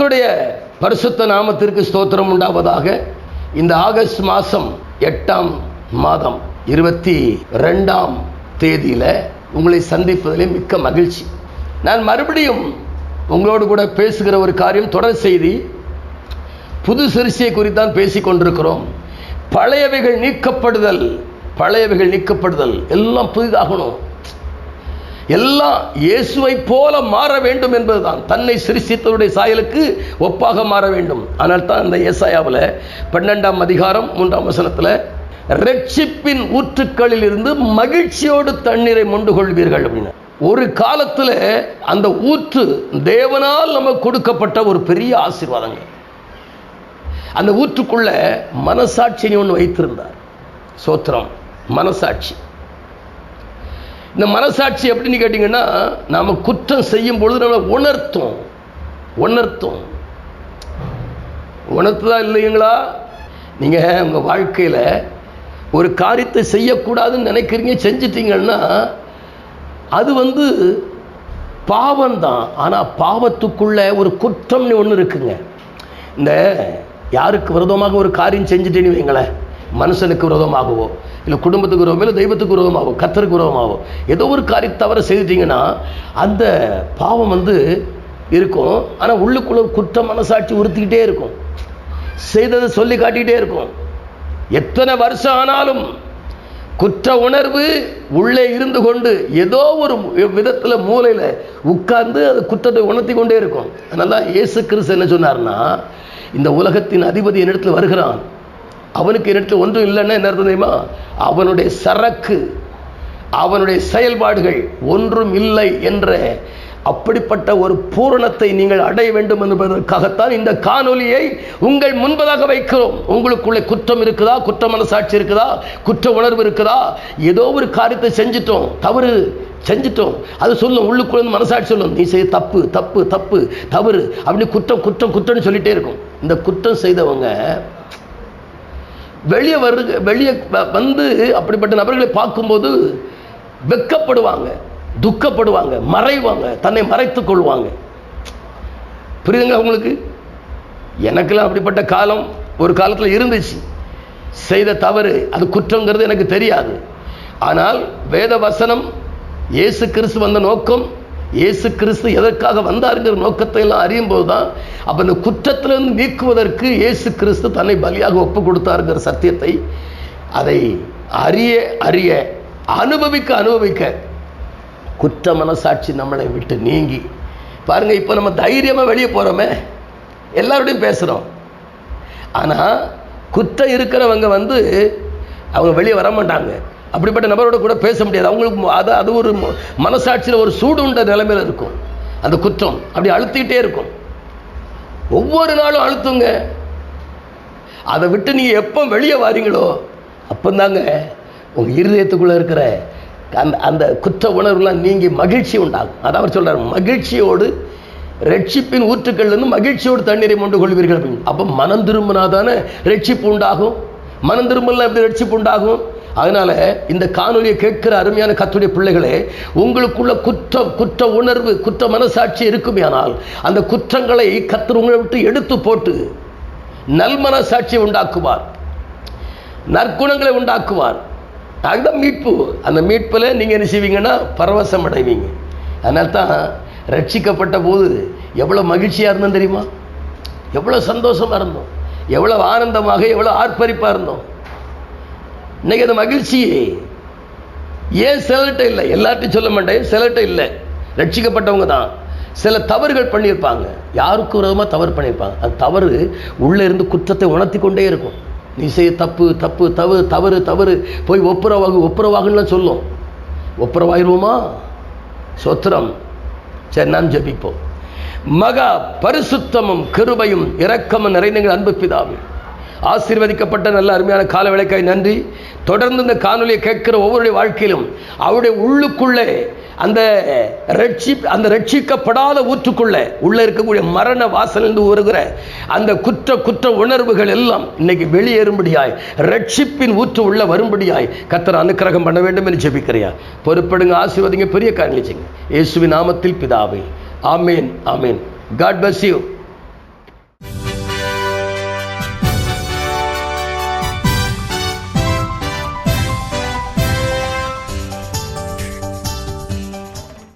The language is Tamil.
கர்த்துடைய பரிசுத்த நாமத்திற்கு ஸ்தோத்திரம் உண்டாவதாக இந்த ஆகஸ்ட் மாதம் எட்டாம் மாதம் இருபத்தி ரெண்டாம் தேதியில் உங்களை சந்திப்பதிலே மிக்க மகிழ்ச்சி. நான் மறுபடியும் உங்களோடு கூட பேசுகிற ஒரு காரியம் தொடர் செய்தி. புது சிறுசியை குறித்தான் பேசி கொண்டிருக்கிறோம். பழையவைகள் நீக்கப்படுதல் பழையவைகள் நீக்கப்படுதல் எல்லாம் புதிதாகணும். எல்லாம் இயேசுவை போல மாற வேண்டும் என்பதுதான். தன்னை சிருஷ்டித்தவருடைய சாயலுக்கு ஒப்பாக மாற வேண்டும். ஆனால் தான் இந்த ஏசாயாவில் பன்னெண்டாம் அதிகாரம் மூன்றாம் வசனத்தில் ரட்சிப்பின் ஊற்றுக்களில் இருந்து மகிழ்ச்சியோடு தண்ணீரை மொண்டு கொள்வீர்கள் அப்படின்னு. ஒரு காலத்தில் அந்த ஊற்று தேவனால் நமக்கு கொடுக்கப்பட்ட ஒரு பெரிய ஆசீர்வாதங்கள். அந்த ஊற்றுக்குள்ள மனசாட்சியை ஒன்று வைத்திருந்தார். சோத்திரம் மனசாட்சி. இந்த மனசாட்சி எப்படின்னு கேட்டிங்கன்னா நாம் குற்றம் செய்யும் பொழுது நம்ம உணர்த்தும். உணர்த்தும். உணர்த்துதா இல்லைங்களா? நீங்கள் உங்கள் வாழ்க்கையில் ஒரு காரியத்தை செய்யக்கூடாதுன்னு நினைக்கிறீங்க செஞ்சிட்டிங்கன்னா அது வந்து பாவம்தான். ஆனால் பாவத்துக்குள்ள ஒரு குற்றம்னு ஒன்று இருக்குங்க. இந்த யாருக்கு விரதமாக ஒரு காரியம் செஞ்சுட்டேன்னு வைங்களேன் மனுஷனுக்கு விரதமாகவோ இல்லை குடும்பத்துக்கு விரோதமோ இல்லை தெய்வத்துக்கு உறவமாகும் கத்தருக்கு உறவமாகும் ஏதோ ஒரு காரியம் தவிர செய்துட்டீங்கன்னா அந்த பாவம் வந்து இருக்கும். ஆனால் உள்ளுக்குள்ள குற்ற மனசாட்சி உறுத்திக்கிட்டே இருக்கும். செய்ததை சொல்லி காட்டிக்கிட்டே இருக்கும். எத்தனை வருஷம் ஆனாலும் குற்ற உணர்வு உள்ளே இருந்து கொண்டு ஏதோ ஒரு விதத்தில் மூலையில் உட்கார்ந்து அது குற்றத்தை உணர்த்தி கொண்டே இருக்கும். அதனால தான் இயேசு கிறிஸ்து என்ன சொன்னார்னா இந்த உலகத்தின் அதிபதி என்னிடத்தில் வருகிறான். அவனுக்கு என்னிடத்தில் ஒன்றும் இல்லைன்னா என்ன தெரியுமா? அவனுடைய சரக்கு அவனுடைய செயல்பாடுகள் ஒன்றும் இல்லை என்ற அப்படிப்பட்ட ஒரு பூரணத்தை நீங்கள் அடைய வேண்டும் என்பதற்காகத்தான் இந்த காணொலியை உங்கள் முன்பதாக வைக்கிறோம். உங்களுக்குள்ளே குற்றம் இருக்குதா? குற்ற மனசாட்சி இருக்குதா? குற்ற உணர்வு இருக்குதா? ஏதோ ஒரு காரியத்தை செஞ்சிட்டோம். தவறு செஞ்சிட்டோம். அது சொல்லும் உள்ளுக்குள்ள மனசாட்சி சொல்லும் நீ செய்ய தப்பு தப்பு தப்பு தவறு அப்படி குற்றம் குற்றம் குற்றம்னு சொல்லிட்டே இருக்கும். இந்த குற்றம் செய்தவங்க வெளியே வரு வெளியே வந்து அப்படிப்பட்ட நபர்களை பார்க்கும்போது வெக்கப்படுவாங்க துக்கப்படுவாங்க மறைவாங்க தன்னை மறைத்து கொள்வாங்க. புரியுதுங்களா உங்களுக்கு? எனக்கெல்லாம் அப்படிப்பட்ட காலம் ஒரு காலத்தில் இருந்துச்சு. செய்த தவறு அது குற்றங்கிறது எனக்கு தெரியாது. ஆனால் வேத வசனம் இயேசு கிறிஸ்து வந்த நோக்கம் இயேசு கிறிஸ்து எதற்காக வந்தாருங்கிற நோக்கத்தை எல்லாம் அறியும் போது தான் அப்போ இந்த குற்றத்திலிருந்து நீக்குவதற்கு இயேசு கிறிஸ்து தன்னை பலியாக ஒப்பு கொடுத்தாருங்கிற சத்தியத்தை அதை அறிய அறிய அனுபவிக்க அனுபவிக்க குற்ற மனசாட்சி நம்மளை விட்டு நீங்கி. பாருங்க இப்போ நம்ம தைரியமாக வெளியே போகிறோமே எல்லாரோடையும் பேசுகிறோம் ஆனால் குற்றம் இருக்கிறவங்க வந்து அவங்க வெளியே வர மாட்டாங்க அப்படிப்பட்ட நபரோட கூட பேச முடியாது. அவங்களுக்கு அது அது ஒரு மனசாட்சியில் ஒரு சூடு உண்ட நிலைமையில் இருக்கும். அந்த குற்றம் அப்படி அழுத்திக்கிட்டே இருக்கும். ஒவ்வொரு நாளும் அழுத்துங்க. அதை விட்டு நீங்கள் எப்போ வெளியே வாரீங்களோ அப்போந்தாங்க உங்கள் இருதயத்துக்குள்ளே இருக்கிற அந்த அந்த குற்ற உணர்வுலாம் நீங்கி மகிழ்ச்சி உண்டாகும். அதான் அவர் சொல்கிறார் மகிழ்ச்சியோடு ரட்சிப்பின் ஊற்றுக்கள்லேருந்து மகிழ்ச்சியோடு தண்ணீரை மொண்டு கொள்வீர்கள் அப்படின்னு. அப்போ மனம் திரும்பினா தானே ரட்சிப்பு உண்டாகும்? மனம் திரும்பலாம் எப்படி ரட்சிப்பு உண்டாகும்? அதனால இந்த காணொலியை கேட்கிற அருமையான கத்துடைய பிள்ளைகளே உங்களுக்குள்ள குற்றம் குற்ற உணர்வு குற்ற மனசாட்சி இருக்குமே ஆனால் அந்த குற்றங்களை கத்தர் உங்களை விட்டு எடுத்து போட்டு நல்மனசாட்சியை உண்டாக்குவார். நற்குணங்களை உண்டாக்குவார். அதுதான் மீட்பு. அந்த மீட்பில் நீங்கள் என்ன செய்வீங்கன்னா பரவசம் அடைவீங்க. அதனால தான் ரட்சிக்கப்பட்ட போது எவ்வளோ மகிழ்ச்சியாக இருந்தோம் தெரியுமா? எவ்வளோ சந்தோஷமாக இருந்தோம். எவ்வளோ ஆனந்தமாக எவ்வளோ ஆர்ப்பரிப்பாக இருந்தோம். இன்னைக்கு அந்த மகிழ்ச்சி. ஏன் சிலர்கிட்ட இல்லை? எல்லார்ட்டையும் சொல்ல மாட்டேன். சிலர்கிட்ட இல்லை. ரட்சிக்கப்பட்டவங்க தான். சில தவறுகள் பண்ணியிருப்பாங்க. யாருக்கு விரோதமாக தவறு பண்ணியிருப்பாங்க? அந்த தவறு உள்ளே இருந்து குற்றத்தை உணர்த்தி கொண்டே இருக்கும். நீ செய்ய தப்பு தப்பு தவறு தவறு தவறு. போய் ஒப்புரவாகு ஒப்புரவாகுன்னு சொல்லும். ஒப்புரவாயிருவோமா சொத்திரம். சரி நாம் ஜபிப்போம். மகா பரிசுத்தமும் கிருபையும் இரக்கமும் நிறைந்த அன்பு பிதாவே. ஆசீர்வதிக்கப்பட்ட நல்ல அருமையான கால விளக்காய் நன்றி. தொடர்ந்து இந்த காணொலியை கேட்கிற ஒவ்வொருடைய வாழ்க்கையிலும் அவருடைய உள்ளுக்குள்ளே அந்த ரட்சி அந்த ரட்சிக்கப்படாத ஊற்றுக்குள்ளே உள்ளே இருக்கக்கூடிய மரண வாசலிருந்து வருகிற அந்த குற்ற குற்ற உணர்வுகள் எல்லாம் இன்னைக்கு வெளியேறும்படியாய் ரட்சிப்பின் ஊற்று உள்ள வரும்படியாய் கத்தர் அனுக்கிரகம் பண்ண வேண்டும் என்று ஜெபிக்கிறியா? பொறுப்படுங்க ஆசீர்வதிங்க பெரிய காரியம் செய்யுங்க இயேசுவின் நாமத்தில் பிதாவே. ஆமேன் ஆமேன். God bless you